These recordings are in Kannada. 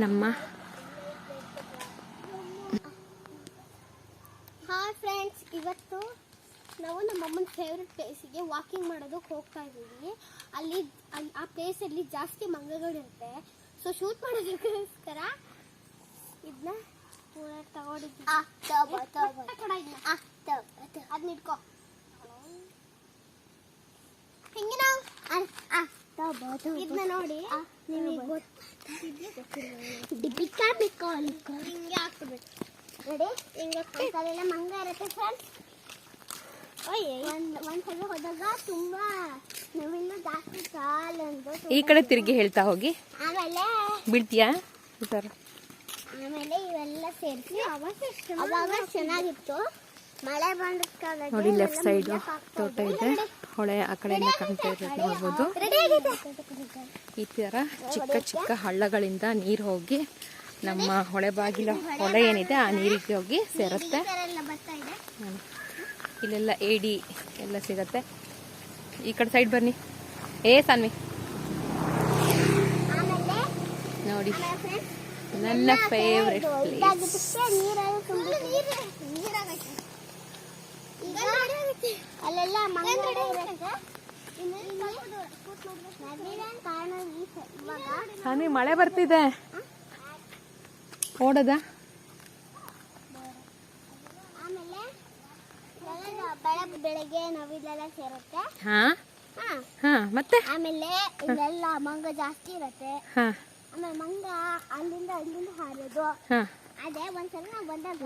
ನಮ್ಮ ಹಾಯ್ ಫ್ರೆಂಡ್ಸ್ ಇವತ್ತು ನಾವು ನಮ್ಮ ಅಮ್ಮನ ಫೇವ್ರೆಟ್ ಪ್ಲೇಸಿಗೆ ವಾಕಿಂಗ್ ಮಾಡೋದಕ್ಕೆ ಹೋಗ್ತಾ ಇದ್ದೀವಿ. ಅಲ್ಲಿ ಅಲ್ಲಿ ಆ ಪ್ಲೇಸಲ್ಲಿ ಜಾಸ್ತಿ ಮಂಗಗಳಿರುತ್ತೆ. ಸೊ ಶೂಟ್ ಮಾಡೋದಕ್ಕೋಸ್ಕರ ಇದನ್ನ ತಗೊಂಡಿದ್ದೀವಿ. ಅದನ್ನ ಇಟ್ಕೋ. ಹಿಂಗೆ ನಾವು? ಇದನ್ನ ನೋಡಿ. ನಿಮಗೆ ಡಿಬಿಕಾ ಬೇಕು ಹಿಂಗೆ ಹಾಕ್ಬೇಕು ನೋಡಿ ಹಿಂಗೆ ಕೈಕಾಲೆಲ್ಲ ಮಂಗ ಇರುತ್ತೆ ಫ್ರೆಂಡ್ಸ್ ಒಂದು ಒಂದ್ಸಲ ಹೋದಾಗ ತುಂಬಾ ನಾವಿನ್ನ ಜಾಸ್ತಿ ಕಾಲೊಂದು ಈ ಕಡೆ ತಿರುಗಿ ಹೇಳ್ತಾ ಹೋಗಿ. ಆಮೇಲೆ ಬೀಳ್ತೀಯಾ? ಈ ಥರ ಆಮೇಲೆ ಇವೆಲ್ಲ ಸೇರಿಸಿ ಅವಾಗ ಚೆನ್ನಾಗಿತ್ತು ಮಳೆ ಬಂದ ಕಾಲಕ್ಕೆ ನೋಡಿ ಲೆಫ್ಟ್ ಸೈಡ್ ತೋಟ ಇದೆ. ಹೊಳೆ ಆ ಕಡೆಯಿಂದ ಕಾಣ್ತಾ ಇರೋದು ನೋಡ್ಬೋದು ಈ ಥರ ಚಿಕ್ಕ ಚಿಕ್ಕ ಹಳ್ಳಗಳಿಂದ ನೀರು ಹೋಗಿ ನಮ್ಮ ಹೊಳೆ ಬಾಗಿಲ ಹೊಳೆ ಏನಿದೆ ಆ ನೀರಿಗೆ ಹೋಗಿ ಸೇರುತ್ತೆ. ಇಲ್ಲೆಲ್ಲ ಏಡಿ ಎಲ್ಲ ಸಿಗತ್ತೆ. ಈ ಕಡೆ ಸೈಡ್ ಬನ್ನಿ. ಏ ಸಾನ್ವಿ. ನೋಡಿ. ನನ್ನ ಫೇವ್ರೆಟ್ ಪ್ಲೇಸ್ ಅಲ್ಲೆಲ್ಲ ಇವಾಗ ಮಳೆ ಬರ್ತಿದೆ. ಓಡದ? ಬೆಳಗ್ಗೆ ನಾವಿಲ್ಲೆಲ್ಲ ನವಿಲೆಲ್ಲ ಸೇರುತ್ತೆ. ಹಾ? ಹಾ. ಹಾ ಮತ್ತೆ? ಆಮೇಲೆ ಇಲ್ಲೆಲ್ಲ ಮಂಗ ಜಾಸ್ತಿ ಇರುತ್ತೆ. ಹಾ. ಆಮೇಲೆ ಮಂಗ ಅಲ್ಲಿಂದ ಅಲ್ಲಿಂದ ಹಾರೋದು.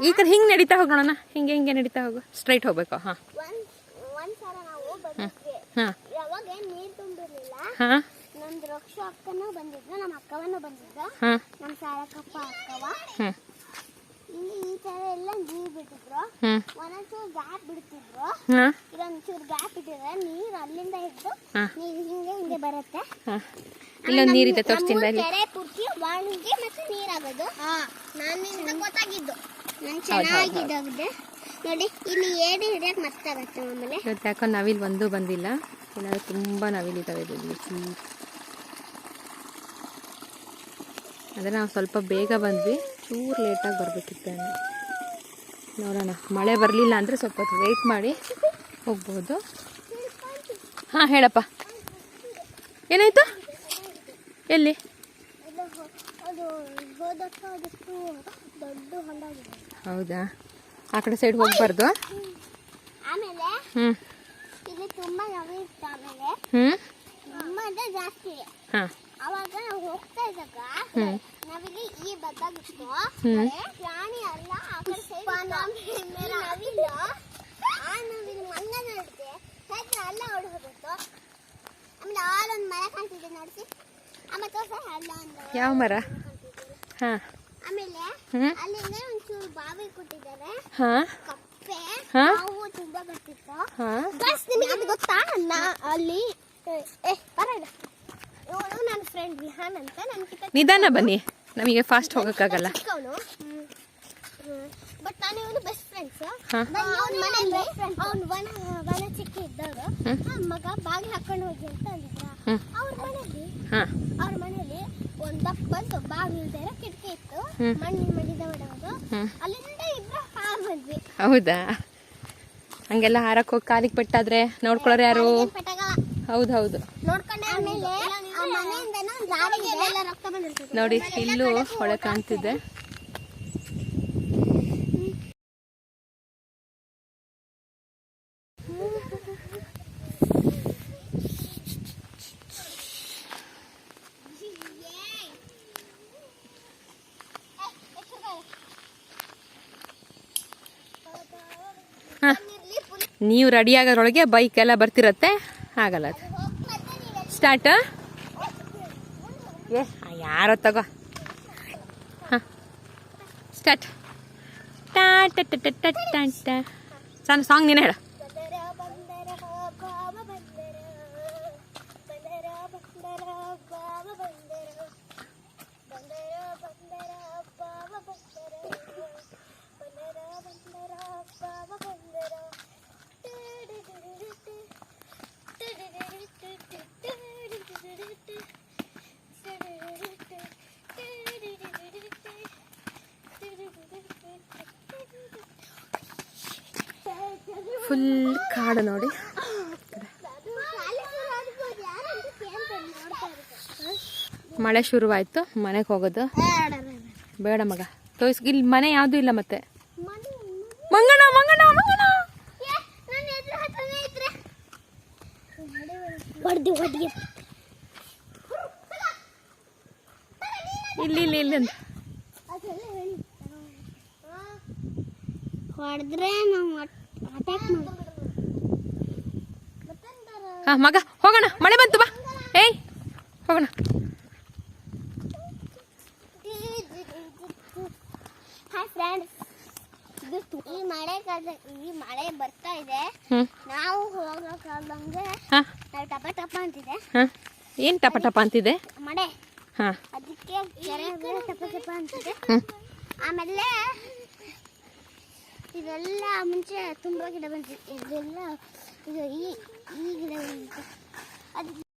ಈ ಕಡೆ ಹಿಂಗೆ ನಡೀತಾ ಹೋಗೋಣ ಹಿಂಗೆ ಹಿಂಗೆ ನಡೀತಾ ಹೋಗು. ಸ್ಟ್ರೈಟ್ ಹೋಗ್ಬೇಕು ಹಾ. ಹಾ ಯಾವಾಗ ನೀರ್ ತುಂಬಿರ್ಲಿಲ್ಲ. ಹಾ. ನಮ್ದು ರಕ್ಷ ಅಕ್ಕನೂ ಬಂದಿದ್ರು ನಮ್ಮ ಅಕ್ಕವನು ನಮ್ಮ ಸಾರಕ್ಕಪ್ಪ ಅಕ್ಕವ. ಇಲ್ಲಿ ಈ ತರ ಎಲ್ಲ ನೀರ್ ಬಿಟ್ಟಿದ್ರು. ಹ್ಮ್. ಒಂದೊಂಚೂರು ಗ್ಯಾಪ್ ಬಿಡ್ತಿದ್ರು. ಗ್ಯಾಪ್ ಇಟ್ಟಿದ್ರೆ ನೀರ್ ಅಲ್ಲಿಂದ ಹಿಡಿದು ನೀರು ಹಿಂಗೆ ಹಿಂಗೆ ಬರುತ್ತೆ. ಇಲ್ಲೊಂದು ನೀರಿದೆ ತೋರಿಸ್ತೀನಿ ಅಲ್ಲಿ ಕೆರೆ ಪೂರ್ತಿ ಒಣಗಿ ಮತ್ತೆ ನೀರಾಗೋದು. ನನ್ನಿಂದ ಗೊತ್ತಾಗಿದ್ದು ನಾನು ಚೆನ್ನಾಗಿದ್ದಾಗಿದೆ. ನೋಡಿ ಇಲ್ಲಿ ಏಡಿ ಹಿಡಿಯಕ್ ಮತ್ತಾಗತ್ತೆ ಆಮೇಲೆ ಇವತ್ತು ಯಾಕೋ ನವಿಲ್ ಒಂದು ಬಂದಿಲ್ಲ. ಏನಾದ್ರು ತುಂಬ ನವಿಲಿದ್ದಾವೆ ಇಲ್ಲಿ. ಫುಲ್ ಅದೇ ನಾವು ಸ್ವಲ್ಪ ಬೇಗ ಬಂದ್ವಿ. ಚೂರು ಲೇಟಾಗಿ ಬರಬೇಕಿತ್ತು ನೋಡೋಣ. ಮಳೆ ಬರಲಿಲ್ಲ ಅಂದರೆ ಸ್ವಲ್ಪ ಹೊತ್ತು ವೆಯ್ಟ್ ಮಾಡಿ ಹೋಗ್ಬೋದು. ಹಾಂ ಹೇಳಪ್ಪ. ಏನಾಯ್ತು? ಎಲ್ಲಿ? ಹೌದಾ? ಆ ಕಡೆ ಸೈಡ್ ಹೋಗ್ಬಾರ್ದು? ಆಮೇಲೆ ಹ್ಞೂ ಇಲ್ಲಿ ತುಂಬಾ ನವಿ ಇತ್ತು ಆಮೇಲೆ. ಹ್ಞೂ ತುಂಬಾ ಅಂದ್ರೆ ಜಾಸ್ತಿ ಹಾಂ. ಅವಾಗ ನಾವು ಹೋಗ್ತಾ ಇದ್ದಾಗ ಹ್ಮ್. ನಾವಿಲ್ಲಿ ಈ ಬದ್ದಾಗಿತ್ತು ಹ್ಮ್. ಪ್ರಾಣಿ ಅಲ್ಲ ಆ ಕಡೆ ಸೈಡ್ ನವಿಲು ಆ ನವಿಲು ಮಂಗ ನೋಡಿದೆ ಹೇಗೆ ಅಲ್ಲ ಹೊಡ್ಬೋದಿತ್ತು ಆಮೇಲೆ ಆಲೊಂದು ಮಳೆ ಕಾಣ್ತಿದೆ ನೋಡಿಸಿ. ಯಾವ ಮರ? ಹಾಂ. ಆಮೇಲೆ ಹ್ಞೂ ಅಲ್ಲಿಂದ ಒಂಚೂರು ಬಾವಿ ಕೊಟ್ಟಿದ್ದಾರೆ. ಹಾಂ. ಕಪ್ಪೆ ಹಾ? ನಾವು ತುಂಬಾ ಬರ್ತಿತ್ತು. ಹಾಂ. ಬಸ್ ನಿಮಗೆ ಅದು ಗೊತ್ತಾ? ನಾ ಅಲ್ಲಿ ಏ ಬರೋಣ. ನನ್ನ ಫ್ರೆಂಡ್ ವಿಹಾನ್ ಅಂತ. ನಿಧಾನ ಬನ್ನಿ. ನಮಗೆ ಫಾಸ್ಟ್ ಹೋಗೋಕ್ಕಾಗಲ್ಲ. ಚಿಕ್ಕವನು. ಬಟ್ ನಾನು ಇವನು ಬೆಸ್ಟ್ ಫ್ರೆಂಡ್ಸ್. ಅವನ ಮನೆಯಲ್ಲಿ ಅವನು ವನ ವನ ಚಿಕ್ಕ ಇದ್ದಾಗ ಮಗ ಬಾಗಿ ಹಾಕೊಂಡು ಹೋಗಿ ಅಂತ ಅಂದಿದ್ದ. ಅವ್ರ ಮನೆಯಲ್ಲಿ ಅವ್ರ ಮನೆಯಲ್ಲಿ ಒಂದು ದಪ್ಪದ್ದು ಬಾಗಿಲು ಇಲ್ದಿರೋ ಕಿಟಕಿ ಇತ್ತು. ಮಣ್ಣಿನ ಮಡಿದ ಹೊಡೆಯೋದು ಅಲ್ಲಿಂದ ಇಬ್ರು ಹಾರ್ ಬಂದ್ವಿ. ಹೌದಾ? ಹಂಗೆಲ್ಲ ಹಾರಕ್ಕೆ ಹೋಗಿ ಕಾಲಿಗೆ ಪೆಟ್ಟಾದ್ರೆ ನೋಡ್ಕೊಳ್ಳೋರು ಯಾರು. ಹೌದು ಹೌದು ನೋಡಿ ಇಲ್ಲೂ ಆ ಮನೆಯಿಂದನೂ ಗಾಡಿಗೆ ಎಲ್ಲ ರಕ್ತ ಬಂದಿರ್ತದೆ ನೋಡಿ ಇಲ್ಲೂ ಹೊಳೆ ಕಾಣ್ತಿದೆ ಹಾ. ನೀವು ರೆಡಿ ಆಗೋದ್ರೊಳಗೆ ಬೈಕ್ ಎಲ್ಲ ಬರ್ತಿರತ್ತೆ? ಆಗಲ್ಲ ಅದು. ಸ್ಟಾರ್ಟ್ ಏ, ಯಾರೋ ತಗೋ. ಹಾಂ. ಸ್ಟಾರ್ಟ್ ಟಾ ಟ ಟ ಟ ಟ ಟ ಟ ಸಣ್ಣ ಸಾಂಗ್ ನೀನು ಹೇಳು. ಫುಲ್ ಕಾಡು ನೋಡಿ. ಮಳೆ ಶುರುವಾಯ್ತು, ಮನೆಗೆ ಹೋಗೋದು. ಬೇಡ ಮಗ. ತೋರಿಸ್, ಇಲ್ಲಿ ಮನೆ ಯಾವುದು ಇಲ್ಲ ಮತ್ತೆ? ಮಂಗಣ ಮಂಗಣ ಮಂಗಣ ಇಲ್ಲಿ ಇಲ್ಲಿ ಇಲ್ಲಿ ಅಂತ. ಹೊಡೆದ್ರೆ ನಾವು ಹಾ ಮಗ ಹೋಗೋಣ. ಮಳೆ ಬಂತು ಬಾ. ಏಯ್ ಹೋಗೋಣ. ಈ ಮಳೆ ಕಾಲ ಈ ಮಳೆ ಬರ್ತಾ ಇದೆ. ನಾವು ಹೋಗೋಕ್ಕಾಗಂಗೆ ಟಪ ಟಪ ಅಂತಿದೆ. ಏನ್ ಟಪ ಟಪ ಅಂತಿದೆ? ಮಳೆ. ಹಾ. ಅದಕ್ಕೆ ಟಪ ಟಪ ಅಂತಿದೆ. ಆಮೇಲೆ ಇದೆಲ್ಲ ಮುಂಚೆ ತುಂಬ ಗಿಡ ಬಂದಿತ್ತು ಇದೆಲ್ಲ ಇದು ಈ ಈ ಗಿಡ ಬಂದಿತ್ತು ಅದಕ್ಕೆ